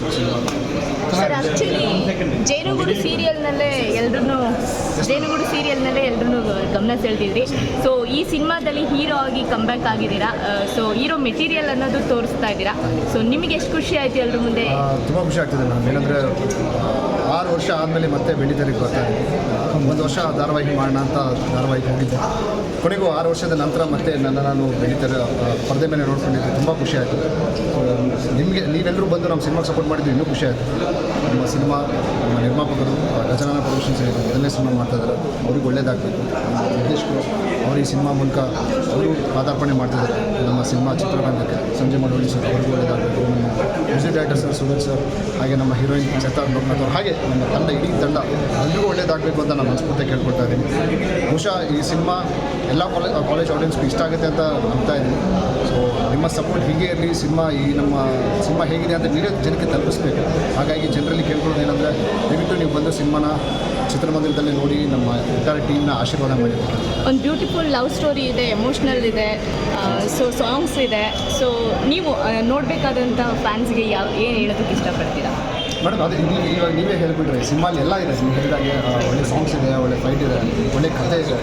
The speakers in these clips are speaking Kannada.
ಸರ್ ಆ್ಯಕ್ಚುಲಿ ಜೇನುಗೂಡು ಸೀರಿಯಲ್ನಲ್ಲೇ ಎಲ್ರೂ ಜೇನುಗೂಡು ಸೀರಿಯಲ್ನಲ್ಲೇ ಎಲ್ರೂ ಗಮನ ಸೆಳ್ತಿದ್ರಿ ಸೊ ಈ ಸಿನಿಮಾದಲ್ಲಿ ಹೀರೋ ಆಗಿ ಕಂಬ್ಯಾಕ್ ಆಗಿದ್ದೀರಾ? ಸೊ ಹೀರೋ ಮೆಟೀರಿಯಲ್ ಅನ್ನೋದು ತೋರಿಸ್ತಾ ಇದ್ದೀರಾ? ಸೊ ನಿಮಗೆ ಎಷ್ಟು ಖುಷಿ ಆಯಿತು ಎಲ್ರ ಮುಂದೆ? ತುಂಬಾ ಖುಷಿ ಆಗ್ತಿದೆ ಆರು ವರ್ಷ ಆದ್ಮೇಲೆ ಮತ್ತೆ ಬೆಳಿತಾರೆ ಬರ್ತಾ ಒಂದು ವರ್ಷ ಧಾರಾವಾಹಿ ಮಾಡೋಣ ಅಂತ ಧಾರಾವಾಹಿ ಹೋಗಿದ್ದೆ. ಕೊನೆಗೂ ಆರು ವರ್ಷದ ನಂತರ ಮತ್ತೆ ನನ್ನ ನಾನು ಬೆಳೀತಾರೆ ಪರದೆ ಮೇಲೆ ನೋಡ್ಕೊಂಡಿದ್ದೆ. ತುಂಬ ಖುಷಿ ಆಯಿತು. ನಿಮಗೆ, ನೀವೆಲ್ಲರೂ ಬಂದು ನಮ್ಮ ಸಿನಿಮಾಗೆ ಸಪೋರ್ಟ್ ಮಾಡಿದ್ದು ಇನ್ನೂ ಖುಷಿ ಆಯಿತು. ನಮ್ಮ ಸಿನಿಮಾ, ನಮ್ಮ ನಿರ್ಮಾಪಕರು ಪ್ರೊಡಕ್ಷನ್ಸ್ ಏನಿದೆ ಮೊದಲನೇ ಸಿನಿಮಾ ಮಾಡ್ತಾ ಇದ್ದಾರೆ ಅವ್ರಿಗೆ ಒಳ್ಳೇದಾಗಬೇಕು. ನಮ್ಮ ನಿರ್ದೇಶಕರು ಅವರು ಈ ಸಿನಿಮಾ ಮೂಲಕ ಅವರು ಪಾದಾರ್ಪಣೆ ಮಾಡ್ತಿದ್ದಾರೆ. ನಮ್ಮ ಸಿನಿಮಾ ಚಿತ್ರರಂಗಕ್ಕೆ. ಸಂಜಯ್ ಮಡವಳಿ ಸರ್ ಅವ್ರಿಗೂ ಒಳ್ಳೇದಾಗಬೇಕು. ನಮ್ಮ music director sir Sudheer sir, ಹಾಗೆ ನಮ್ಮ ಹೀರೋಯಿನ್ ಚೇತಾ ಲೋಕನಾಥ್ ಅವರು, ಹಾಗೆ ನಮ್ಮ ತಂಡ ಇಡೀ ತಂಡ ಎಲ್ಲರಿಗೂ ಒಳ್ಳೇದಾಗಬೇಕು ಅಂತ ನಾನು ಮನಸ್ಫೂರ್ತಿ ಕೇಳ್ಕೊಳ್ತಾ ಇದ್ದೀನಿ. ಬಹುಶಃ ಈ ಸಿನಿಮಾ ಎಲ್ಲ ಕಾಲೇಜ್ ಕಾಲೇಜ್ ಆಡಿಯನ್ಸ್ಗೂ ಇಷ್ಟ ಆಗುತ್ತೆ ಅಂತ ನಂಬ್ತಾ ಇದ್ದೀನಿ. ಸೊ ನಿಮ್ಮ ಸಪೋರ್ಟ್ ಹೀಗೆ ಇರಲಿ, ಸಿನಿಮಾ ಈ ನಮ್ಮ ಸಿನಿಮಾ ಹೇಗಿದೆ ಅಂತ ನೀವೇ ಜನಕ್ಕೆ ತಲುಪಿಸ್ಬೇಕು. ಹಾಗಾಗಿ ಜನರಲ್ಲಿ ಕೇಳ್ಕೊಳ್ಳೋದು ಏನಂದರೆ ದಯವಿಟ್ಟು ನೀವು ಬಂದು ಸಿನಿಮಾನ ಚಿತ್ರಮಂದಿರದಲ್ಲಿ ನೋಡಿ ನಮ್ಮ ಒಟ್ಟಾರೆ ಟೀಮ್ನ ಆಶೀರ್ವಾದ ಮಾಡಿ ಒಂದು ಬ್ಯೂಟಿಫುಲ್ ಲವ್ ಸ್ಟೋರಿ ಇದೆ, ಎಮೋಷ್ನಲ್ ಇದೆ ಸೊ ಸಾಂಗ್ಸ್ ಇದೆ. ಸೊ ನೀವು ನೋಡಬೇಕಾದಂಥ ಫ್ಯಾನ್ಸ್ಗೆ ಯಾವ, ಏನು ಹೇಳೋದಕ್ಕೆ ಇಷ್ಟಪಡ್ತೀರಾ? ಮೇಡಮ್ ಅದೇ ನೀವು ಇವಾಗ ನೀವೇ ಹೇಳ್ಬಿಟ್ರೆ, ಸಿನಿಮಾಲಿ ಎಲ್ಲ ಇದೆ. ನೀವು ಹೇಳಿದಾಗೆ ಒಳ್ಳೆ ಸಾಂಗ್ಸ್ ಇದೆ, ಒಳ್ಳೆ ಫೈಟ್ ಇದೆ, ಒಳ್ಳೆ ಕಥೆ ಇದೆ.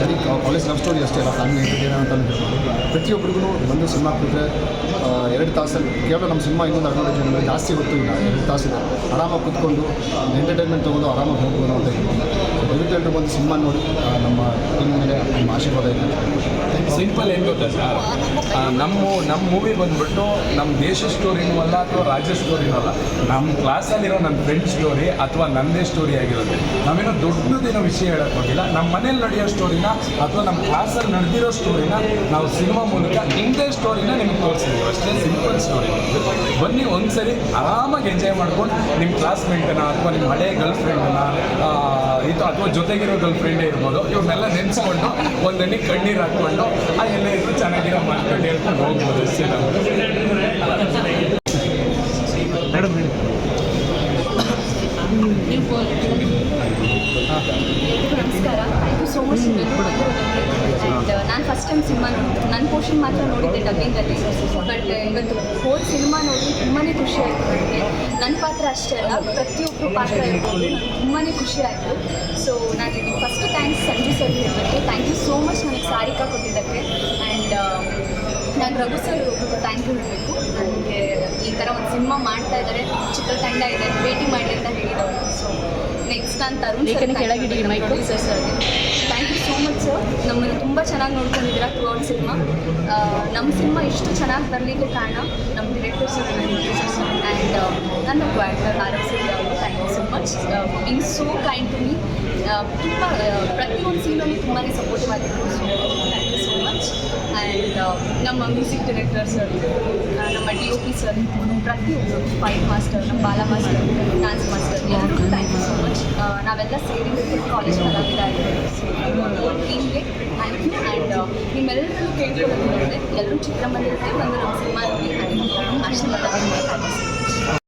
ಬರೀ ಕಾಲೇಜ್ ಲವ್ ಸ್ಟೋರಿ ಅಷ್ಟೇ ಅಲ್ಲ ಫ್ಯಾಮಿಲಿ ಅಂತ ಹೇಳ್ಬೋದು. ಪ್ರತಿಯೊಬ್ಬರಿಗೂ ಒಂದು ಸಿನಿಮಾ ಕೊಟ್ಟರೆ ಎರಡು ತಾಸಲ್ಲಿ, ಕೇವಲ ನಮ್ಮ ಸಿನಿಮಾ ಇನ್ನೊಂದು ಅಡ್ವಾಂಟೇಜ್ ಏನಂದರೆ ಜಾಸ್ತಿ ಹೊತ್ತು ಇಲ್ಲ, ಎರಡು ತಾಸಿದೆ. ಆರಾಮಾಗಿ ಕೂತ್ಕೊಂಡು ಎಂಟರ್ಟೈನ್ಮೆಂಟ್ ತೊಗೊಂಡು ಆರಾಮಾಗಿ ಹೋಗ್ಬೋದು ಅಂತ ಹೇಳ್ಬೋದು. ದಯವಿಟ್ಟು ಬಂದು ಸಿನಿಮಾ ನೋಡಿ ನಮ್ಮ ಟೀಮ್ ಮೇಲೆ ನಿಮ್ಮ ಆಶೀರ್ವಾದ ಇದೆ ಸಿಂಪಲ್ ಏನು ಗೊತ್ತಾ ಸರ್? ನಮ್ಮ ನಮ್ಮ ಮೂವಿ ಬಂದ್ಬಿಟ್ಟು ನಮ್ಮ ದೇಶ ಸ್ಟೋರಿನೂ ಅಲ್ಲ ಅಥವಾ ರಾಜ್ಯ ಸ್ಟೋರಿನೂ ಅಲ್ಲ ನಮ್ಮ ಕ್ಲಾಸಲ್ಲಿರೋ ನನ್ನ ಫ್ರೆಂಡ್ ಸ್ಟೋರಿ ಅಥವಾ ನನ್ನದೇ ಸ್ಟೋರಿ ಆಗಿರುತ್ತೆ ನಾವೇನೋ ದೊಡ್ಡದೇನೋ ವಿಷಯ ಹೇಳಕ್ಕೆ ಹೋಗಿಲ್ಲ. ನಮ್ಮ ಮನೇಲಿ ನಡೆಯೋ ಸ್ಟೋರಿನ ಅಥವಾ ನಮ್ಮ ಕ್ಲಾಸಲ್ಲಿ ನಡೆದಿರೋ ಸ್ಟೋರಿನ ನಾವು ಸಿನಿಮಾ ಮೂಲಕ ಇಂದೇ ಸ್ಟೋರಿನ ನಿಮ್ಗೆ ತೋರಿಸಿದ್ದೀವಿ ಅಷ್ಟೇ ಸಿಂಪಲ್ ಸ್ಟೋರಿ ಬನ್ನಿ ಒಂದ್ಸರಿ ಆರಾಮಾಗಿ ಎಂಜಾಯ್ ಮಾಡ್ಕೊಂಡು ನಿಮ್ಮ ಕ್ಲಾಸ್ಮೇಟನ್ನ ಅಥವಾ ನಿಮ್ಮ ಹಳೆ ಗರ್ಲ್ ಫ್ರೆಂಡನ್ನ ಇದು ಅಥವಾ ಜೊತೆಗಿರೋ ಗರ್ಲ್ ಫ್ರೆಂಡೇ ಇರ್ಬೋದು ಇವ್ರನ್ನೆಲ್ಲ ನೆನೆಸ್ಕೊಂಡು ಒಂದನಿ ಕಣ್ಣೀರು ಹಾಕ್ಕೊಂಡು ಆ ಎಲ್ಲ ಇದ್ರು ಚೆನ್ನಾಗಿರೋ ಮಾಡ್ಕೊಂಡು ಹೇಳ್ಕೊಂಡು ಹೋಗ್ಬೋದು. ಅಷ್ಟೇ ನಮಸ್ಕಾರ. Thank you so much first time cinema ನೋಡಿದ್ದು ನನ್ನ ಪೋರ್ಷನ್ ಮಾತ್ರ ನೋಡಿದ್ದೆ ಡಬ್ಬಿಂಗಲ್ಲಿ ಬಟ್ ಇವತ್ತು ಹೋಲ್ ಸಿನಿಮಾ ನೋಡಿ ತುಂಬಾ ಖುಷಿ ಆಯಿತು ನನಗೆ ನನ್ನ ಪಾತ್ರ ಅಷ್ಟೇ ಅಲ್ಲ ಪ್ರತಿಯೊಬ್ಬರು ಪಾತ್ರ ಇರ್ಬೋದು ನನಗೆ ತುಂಬಾ ಖುಷಿ ಆಯಿತು. ಸೊ ನಾನು ಇದಕ್ಕೆ ಫಸ್ಟ್ ಥ್ಯಾಂಕ್ಸ್ ಸಂಜು ಸರ್ ಹೇಳಬೇಕು ಥ್ಯಾಂಕ್ ಯು ಸೋ ಮಚ್ ನನಗೆ ಸಾರಿಕಾ ಕೊಟ್ಟಿದ್ದಕ್ಕೆ. ಆ್ಯಂಡ್ ನಾನು ರಘು ಸರ್ ಥ್ಯಾಂಕ್ ಯು ಹೇಳಬೇಕು. ನನಗೆ ಈ ಥರ ಒಂದು ಸಿನಿಮಾ ಮಾಡ್ತಾ ಇದ್ದಾರೆ ಚಿತ್ರತಂಡ ಇದೆ. ಭೇಟಿ ಮಾಡಿ ಅಂತ ಹೇಳಿದವರು. ಸೊ ನೆಕ್ಸ್ಟ್ ನಾನು ತರುಣ್ ಕೆಳಗಿಡಿ ಸರ್ ಪ್ರೊಡ್ಯೂಸರ್ ಸರ್ಗೆ ತುಂಬ ಚೆನ್ನಾಗಿ ನೋಡ್ಕೊಂಡಿದ್ದೀರಾ ಥ್ರೂ ಔಟ್ ಸಿನಿಮಾ ನಮ್ಮ ಸಿನಿಮಾ ಇಷ್ಟು ಚೆನ್ನಾಗಿ ಬರಲಿಕ್ಕೆ ಕಾರಣ ನಮ್ಮ ಡಿರೆಕ್ಟರ್ಸ್ ಆ್ಯಂಡ್ ನನ್ನ ಕ್ವಾರ್ಟರ್ ಆರ್ ಸಿಂಗ್ ಅವರು. Thank you so much in so kind to me ತುಂಬ ಪ್ರತಿಯೊಂದು ಸೀನಲ್ಲಿ ತುಂಬಾ ಸಪೋರ್ಟಿವ್ ಆಗಿತ್ತು thank you so much and ನಮ್ಮ ಮ್ಯೂಸಿಕ್ ಡೈರೆಕ್ಟರ್ ಸರ್ ನಮ್ಮ ಡಿ ಒ ಪಿ ಸರ್ ಪ್ರತಿಯೊಬ್ಬರು ಫೈಟ್ ಮಾಸ್ಟರ್ ನಮ್ಮ ಬಾಲ ಮಾಸ್ಟರ್ ಡ್ಯಾನ್ಸ್ ಮಾಸ್ಟರ್ ಎಲ್ಲರಿಗೂ ಥ್ಯಾಂಕ್ ಯು ನಾವೆಲ್ಲ ಸೇರಿ ಕಾಲೇಜ್ ಕಲಾವಿದ ಆಗಿದ್ದೀವಿ ಸೊ ಟೀಮ್ಗೆ ಥ್ಯಾಂಕ್ ಯು ಆ್ಯಂಡ್ ನಿಮ್ಮೆಲ್ಲರಲ್ಲೂ ಕೇಳ್ಕೊಳ್ಳೋದು ಅಂದರೆ ಎಲ್ಲರೂ ಚಿತ್ರಮಂದಿರಕ್ಕೆ ಬಂದು ನಮ್ಮ ಸಿನಿಮಾ ನೋಡಿ ಆ್ಯಂಡ್ ಆಶೀರ್ವಾದ ಮಾಡಿ